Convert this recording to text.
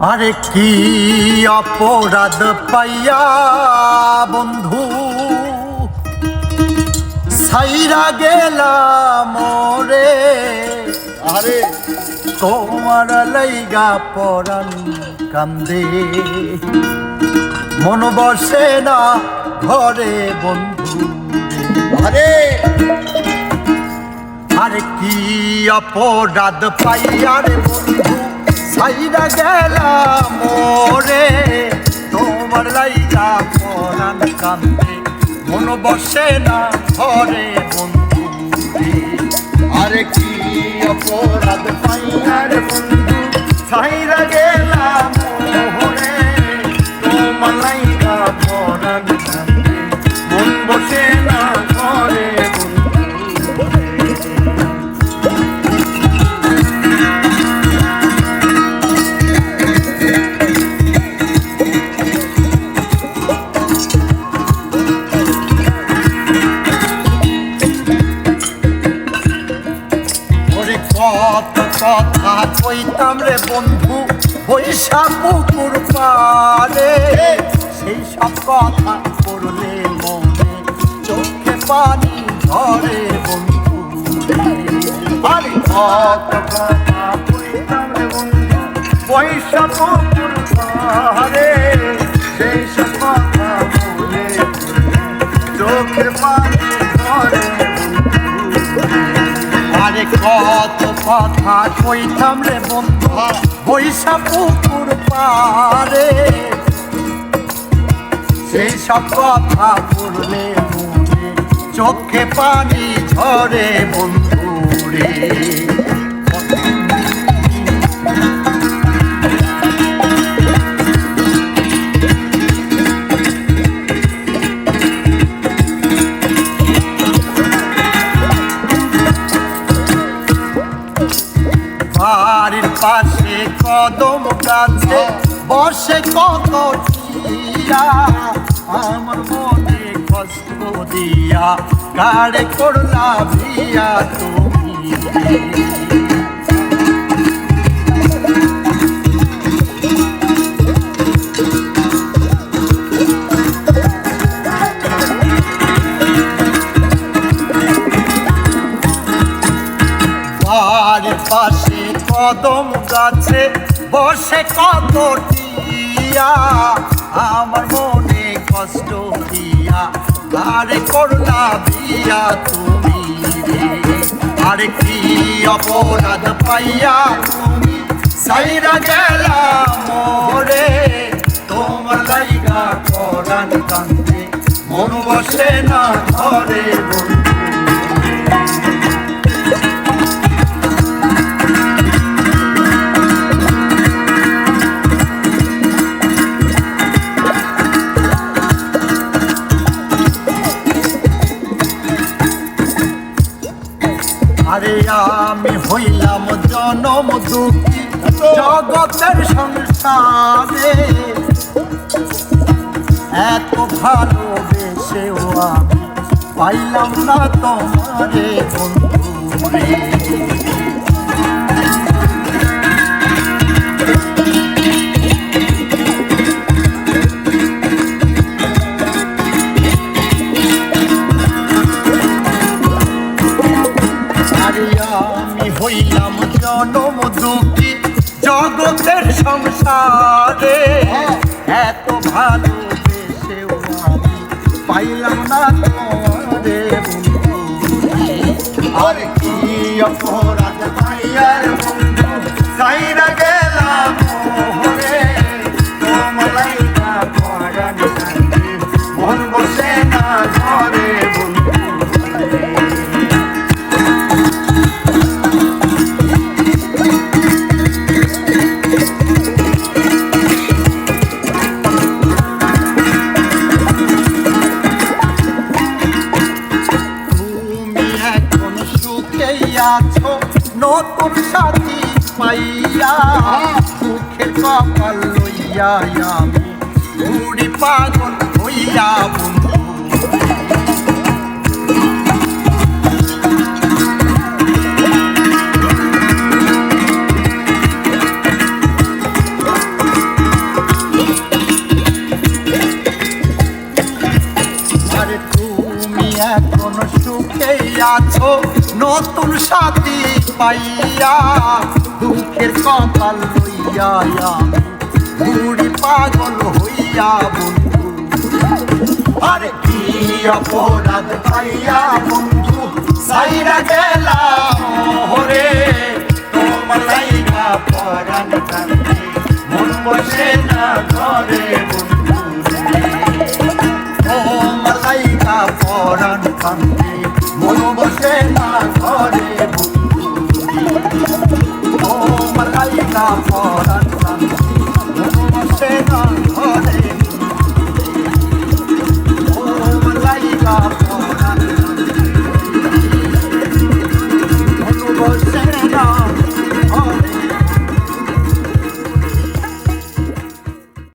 আরে কি অপরাধ পাইয়া বন্ধু? সাইরা গেলাম রে আরে। তোমার লাইগা পরান কান্দে। মন বসে না ঘরে বন্ধু। আরে। আরে কি অপরাধ পাইয়া রে বন্ধু? সাইরা গেলাম মোরে, তোমার লাইগা পরান কান্দে মন বসে না ঘরে বন্ধু রে। আরে কি অপরাধ পাইয়ার রে বন্ধু সাইরা গেলাম কথা কইতাম রে বন্ধু বৈশা পুকুর পারে সেই সব কথা করলে মনে চোখে পানি ধরে বন্ধু। আরে কথা কইতাম রে বন্ধু বৈশা পুকুর পারে কত কথা কইতাম রে বন্ধু। বৈশা পুকুর পারে, সেই সব কথা পড়লে মনে, চোখে পানি ঝরে বন্ধু রে গাছে বসে কত আমার মনে কষ্ট দিয়া। কারে করলা ভিয়া তুমি? পাশে কদম গাছে বসে কত টিয়া আমার মনে কষ্ট দিয়া। আরে করলা বিয়া তুমি রে, আরে কি অপরাধ পাইয়া তুমি? সাইরা গেলা মোরে, তোমার লাইগা করান কান্দে। মন বসে না ঘরে আরে আমি হইলাম জনম দুঃখী জগতের সংসারে। এত ভালোবেসেও আমি পাইলাম না তোমারে বন্ধু। জনম দুঃখী জগতের সংসারে এত ভালো পাইলাম না তোমারে আর কি অপরাধ পাইয়ার সাইরা গেলাম মন বসে না নতুন সাথী পাইয়া মুখের কপাল লইয়া আমি বুড়ি পাগল হইয়া বন্ধু। তুমি এখন সুখে আছো নতুন সাথী পাইয়া দুঃখের কপাল লইয়া বুড়ি পাগল হইয়া বন্ধু। আরে কি অপরাধ পাইয়া বন্ধু? সাইরা গেলাম হরে তোমার লাইগা পরাণ কান্দে মন বসে না ঘরে বন্ধু। পরাণ